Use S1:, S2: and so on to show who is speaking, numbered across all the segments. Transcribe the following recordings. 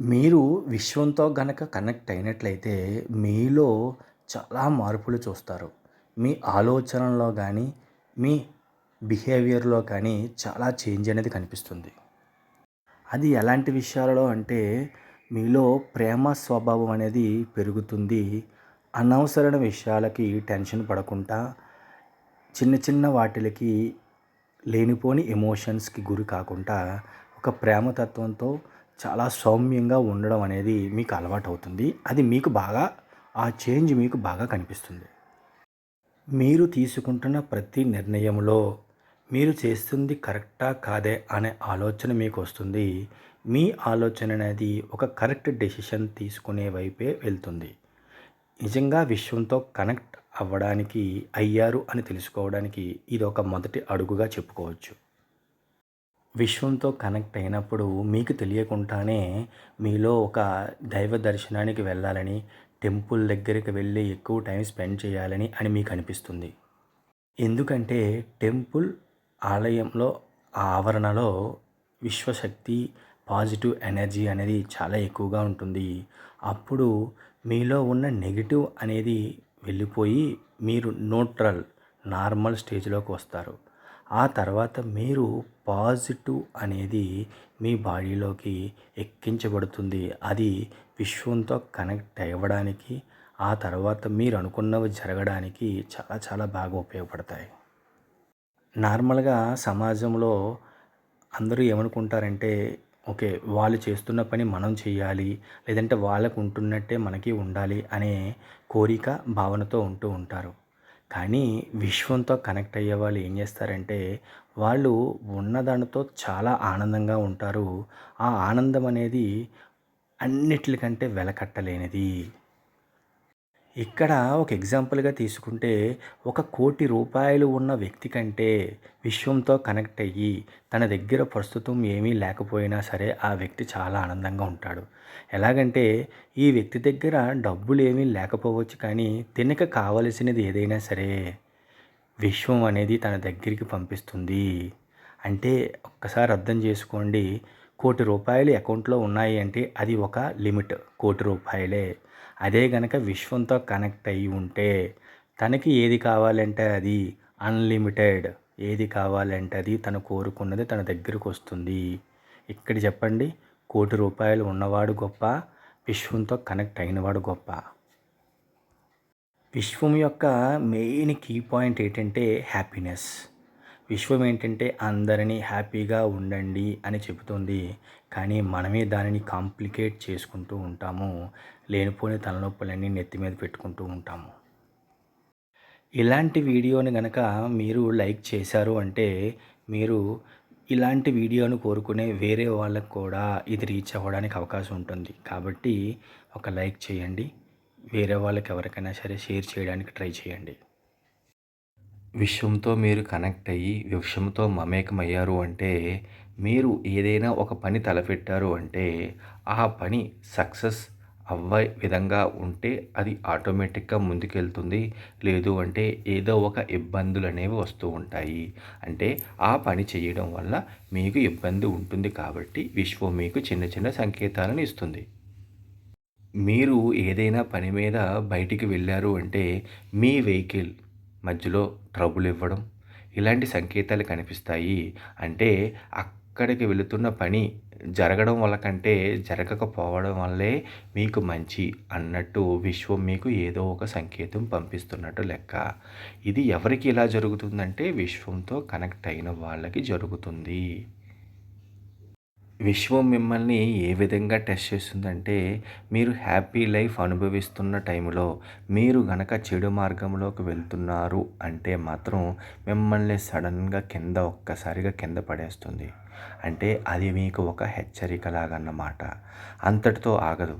S1: మీరు విశ్వంతో గనక కనెక్ట్ అయినట్లయితే మీలో చాలా మార్పులు చూస్తారు. మీ ఆలోచనల్లో కానీ మీ బిహేవియర్లో కానీ చాలా చేంజ్ అనేది కనిపిస్తుంది. అది ఎలాంటి విషయాలలో అంటే మీలో ప్రేమ స్వభావం అనేది పెరుగుతుంది. అనవసరమైన విషయాలకి టెన్షన్ పడకుండా చిన్న చిన్న వాటిలకి లేనిపోని ఎమోషన్స్కి గురి కాకుండా ఒక ప్రేమతత్వంతో చాలా సౌమ్యంగా ఉండడం అనేది మీకు అలవాటు అవుతుంది అది మీకు బాగా ఆ చేంజ్ మీకు బాగా కనిపిస్తుంది. మీరు తీసుకుంటున్న ప్రతి నిర్ణయంలో మీరు చేస్తుంది కరెక్టా కాదే అనే ఆలోచన మీకు వస్తుంది. మీ ఆలోచన అనేది ఒక కరెక్ట్ డెసిషన్ తీసుకునే వైపే వెళ్తుంది. నిజంగా విశ్వంతో కనెక్ట్ అవ్వడానికి అయ్యారు అని తెలుసుకోవడానికి ఇది ఒక మొదటి అడుగుగా చెప్పుకోవచ్చు. విశ్వంతో కనెక్ట్ అయినప్పుడు మీకు తెలియకుండానే మీలో ఒక దైవ దర్శనానికి వెళ్ళాలని టెంపుల్ దగ్గరికి వెళ్ళి ఎక్కువ టైం స్పెండ్ చేయాలని అని మీకు అనిపిస్తుంది. ఎందుకంటే టెంపుల్ ఆలయంలో ఆ ఆవరణలో విశ్వశక్తి పాజిటివ్ ఎనర్జీ అనేది చాలా ఎక్కువగా ఉంటుంది. అప్పుడు మీలో ఉన్న నెగిటివ్ అనేది వెళ్ళిపోయి మీరు న్యూట్రల్ నార్మల్ స్టేజ్లోకి వస్తారు. ఆ తర్వాత మీరు పాజిటివ్ అనేది మీ బాడీలోకి ఎక్కించబడుతుంది. అది విశ్వంతో కనెక్ట్ అవ్వడానికి ఆ తర్వాత మీరు అనుకున్నవి జరగడానికి చాలా చాలా బాగా ఉపయోగపడతాయి. నార్మల్గా సమాజంలో అందరూ ఏమనుకుంటారంటే ఓకే వాళ్ళు చేస్తున్న పని మనం చేయాలి లేదంటే వాళ్ళకు ఉంటున్నట్టే మనకి ఉండాలి అనే కోరిక భావనతో ఉంటూ ఉంటారు. కానీ విశ్వంతో కనెక్ట్ అయ్యే వాళ్ళు ఏం చేస్తారంటే వాళ్ళు ఉన్నదానితో చాలా ఆనందంగా ఉంటారు. ఆ ఆనందం అనేది అన్నిటికంటే వెలకట్టలేనిది. ఇక్కడ ఒక ఎగ్జాంపుల్గా తీసుకుంటే ఒక కోటి రూపాయలు ఉన్న వ్యక్తి కంటే విశ్వంతో కనెక్ట్ అయ్యి తన దగ్గర ప్రస్తుతం ఏమీ లేకపోయినా సరే ఆ వ్యక్తి చాలా ఆనందంగా ఉంటాడు. ఎలాగంటే ఈ వ్యక్తి దగ్గర డబ్బులు ఏమీ లేకపోవచ్చు కానీ తినక కావలసినది ఏదైనా సరే విశ్వం అనేది తన దగ్గరికి పంపిస్తుంది. అంటే ఒక్కసారి అర్థం చేసుకోండి కోటి రూపాయలు అకౌంట్లో ఉన్నాయి అంటే అది ఒక లిమిట్ కోటి రూపాయలే. అదే గనక విశ్వంతో కనెక్ట్ అయ్యి ఉంటే తనకి ఏది కావాలంటే అది అన్లిమిటెడ్. ఏది కావాలంటే అది తను కోరుకున్నది తన దగ్గరకు వస్తుంది. ఇక్కడ చెప్పండి కోటి రూపాయలు ఉన్నవాడు గొప్ప విశ్వంతో కనెక్ట్ అయినవాడు గొప్ప. విశ్వం యొక్క మెయిన్ కీ పాయింట్ ఏంటంటే హ్యాపీనెస్. విశ్వం ఏంటంటే అందరినీ హ్యాపీగా ఉండండి అని చెబుతుంది. కానీ మనమే దానిని కాంప్లికేట్ చేసుకుంటూ ఉంటాము. లేనిపోని తలనొప్పులన్నీ నెత్తి మీద పెట్టుకుంటూ ఉంటాము. ఇలాంటి వీడియోని కనుక మీరు లైక్ చేశారు అంటే మీరు ఇలాంటి వీడియోను కోరుకునే వేరే వాళ్ళకు కూడా ఇది రీచ్ అవ్వడానికి అవకాశం ఉంటుంది. కాబట్టి ఒక లైక్ చేయండి. వేరే వాళ్ళకి ఎవరికైనా సరే షేర్ చేయడానికి ట్రై చేయండి. విశ్వంతో మీరు కనెక్ట్ అయ్యి విశ్వంతో మమేకమయ్యారు అంటే మీరు ఏదైనా ఒక పని తలపెట్టారు అంటే ఆ పని సక్సెస్ అవ్వే విధంగా ఉంటే అది ఆటోమేటిక్గా ముందుకెళ్తుంది. లేదు అంటే ఏదో ఒక ఇబ్బందులు అనేవి వస్తూ ఉంటాయి. అంటే ఆ పని చేయడం వల్ల మీకు ఇబ్బంది ఉంటుంది కాబట్టి విశ్వం మీకు చిన్న చిన్న సంకేతాలను ఇస్తుంది. మీరు ఏదైనా పని మీద బయటికి వెళ్ళారు అంటే మీ వెహికల్ మధ్యలో ట్రబుల్ ఇవ్వడం ఇలాంటి సంకేతాలు కనిపిస్తాయి. అంటే అక్కడికి వెళుతున్న పని జరగడం వల్ల కంటే జరగకపోవడం వల్లే మీకు మంచి అన్నట్టు విశ్వం మీకు ఏదో ఒక సంకేతం పంపిస్తున్నట్టు లెక్క. ఇది ఎవరికి ఇలా జరుగుతుందంటే విశ్వంతో కనెక్ట్ అయిన వాళ్ళకి జరుగుతుంది. విశ్వం మిమ్మల్ని ఏ విధంగా టెస్ట్ చేస్తుందంటే మీరు హ్యాపీ లైఫ్ అనుభవిస్తున్న టైంలో మీరు గనక చెడు మార్గంలోకి వెళ్తున్నారు అంటే మాత్రం మిమ్మల్ని సడన్గా కింద ఒక్కసారిగా కింద పడేస్తుంది. అంటే అది మీకు ఒక హెచ్చరికలాగన్నమాట. అంతటితో ఆగదు.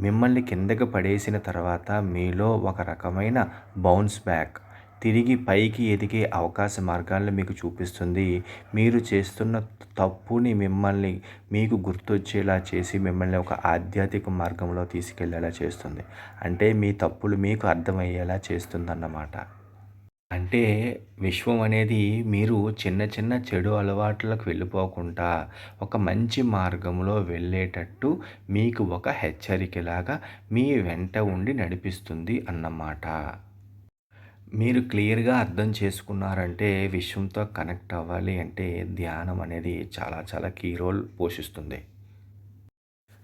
S1: మిమ్మల్ని కిందకి పడేసిన తర్వాత మీలో ఒక రకమైన బౌన్స్ బ్యాక్ తిరిగి పైకి ఎదిగే అవకాశ మార్గాలను మీకు చూపిస్తుంది. మీరు చేస్తున్న తప్పుని మిమ్మల్ని మీకు గుర్తొచ్చేలా చేసి మిమ్మల్ని ఒక ఆధ్యాత్మిక మార్గంలో తీసుకెళ్ళేలా చేస్తుంది. అంటే మీ తప్పులు మీకు అర్థమయ్యేలా చేస్తుందన్నమాట. అంటే విశ్వం అనేది మీరు చిన్న చిన్న చెడు అలవాట్లకు వెళ్ళిపోకుండా ఒక మంచి మార్గంలో వెళ్ళేటట్టు మీకు ఒక హెచ్చరికలాగా మీ వెంట ఉండి నడిపిస్తుంది అన్నమాట. మీరు క్లియర్గా అర్థం చేసుకున్నారంటే విశ్వంతో కనెక్ట్ అవ్వాలి అంటే ధ్యానం అనేది చాలా చాలా కీ రోల్ పోషిస్తుంది.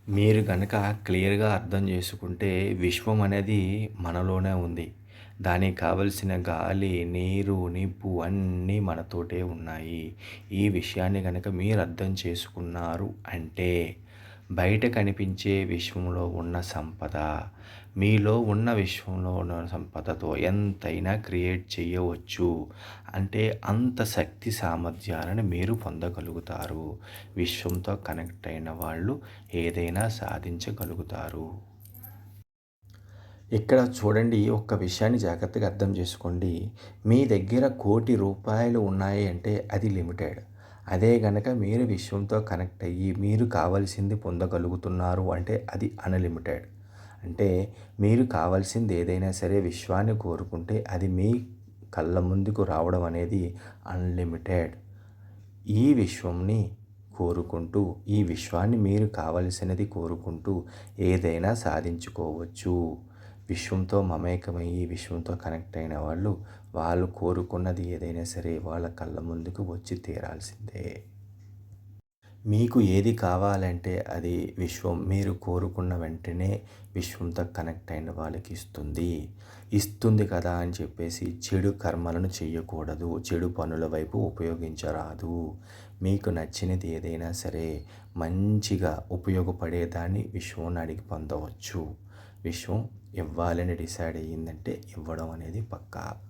S1: మీరు కనుక క్లియర్గా అర్థం చేసుకుంటే విశ్వం అనేది మనలోనే ఉంది. దానికి కావలసిన గాలి నీరు నిప్పు అన్నీ మనతోటే ఉన్నాయి. ఈ విషయాన్ని కనుక మీరు అర్థం చేసుకున్నారు అంటే బయట కనిపించే విశ్వంలో ఉన్న సంపద మీలో ఉన్న విశ్వంలో ఉన్న సంపదతో ఎంతైనా క్రియేట్ చేయవచ్చు. అంటే అంత శక్తి సామర్థ్యాలను మీరు పొందగలుగుతారు. విశ్వంతో కనెక్ట్ అయిన వాళ్ళు ఏదైనా సాధించగలుగుతారు. ఇక్కడ చూడండి ఒక్క విషయాన్ని జాగ్రత్తగా అర్థం చేసుకోండి. మీ దగ్గర కోటి రూపాయలు ఉన్నాయి అంటే అది లిమిటెడ్. అదే గనక మీరు విశ్వంతో కనెక్ట్ అయ్యి మీరు కావాల్సింది పొందగలుగుతున్నారు అంటే అది అన్లిమిటెడ్. అంటే మీరు కావాల్సింది ఏదైనా సరే విశ్వాన్ని కోరుకుంటే అది మీ కళ్ళ ముందుకు రావడం అనేది అన్లిమిటెడ్. ఈ విశ్వంని కోరుకుంటూ ఈ విశ్వాన్ని మీరు కావలసినది కోరుకుంటూ ఏదైనా సాధించుకోవచ్చు. విశ్వంతో మమేకమయ్యి విశ్వంతో కనెక్ట్ అయిన వాళ్ళు వాళ్ళు కోరుకున్నది ఏదైనా సరే వాళ్ళ కళ్ళ ముందుకు వచ్చి తీరాల్సిందే. మీకు ఏది కావాలంటే అది విశ్వం మీరు కోరుకున్న వెంటనే విశ్వంతో కనెక్ట్ అయిన వాళ్ళకి ఇస్తుంది. ఇస్తుంది కదా అని చెప్పేసి చెడు కర్మలను చేయకూడదు చెడు పనుల వైపు ఉపయోగించరాదు. మీకు నచ్చినది ఏదైనా సరే మంచిగా ఉపయోగపడేదాన్ని విశ్వం అడిగి పొందవచ్చు. విశ్వం ఇవ్వాలని డిసైడ్ అయ్యిందంటే ఇవ్వడం అనేది పక్కా.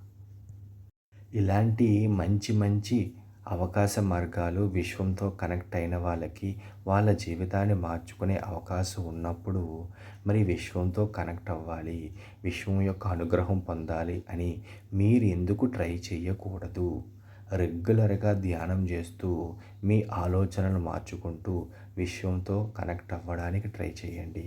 S1: ఇలాంటి మంచి మంచి అవకాశ మార్గాలు విశ్వంతో కనెక్ట్ అయిన వాళ్ళకి వాళ్ళ జీవితాన్ని మార్చుకునే అవకాశం ఉన్నప్పుడు మరి విశ్వంతో కనెక్ట్ అవ్వాలి విశ్వం యొక్క అనుగ్రహం పొందాలి అని మీరు ఎందుకు ట్రై చేయకూడదు రెగ్యులర్గా ధ్యానం చేస్తూ మీ ఆలోచనలు మార్చుకుంటూ విశ్వంతో కనెక్ట్ అవ్వడానికి ట్రై చేయండి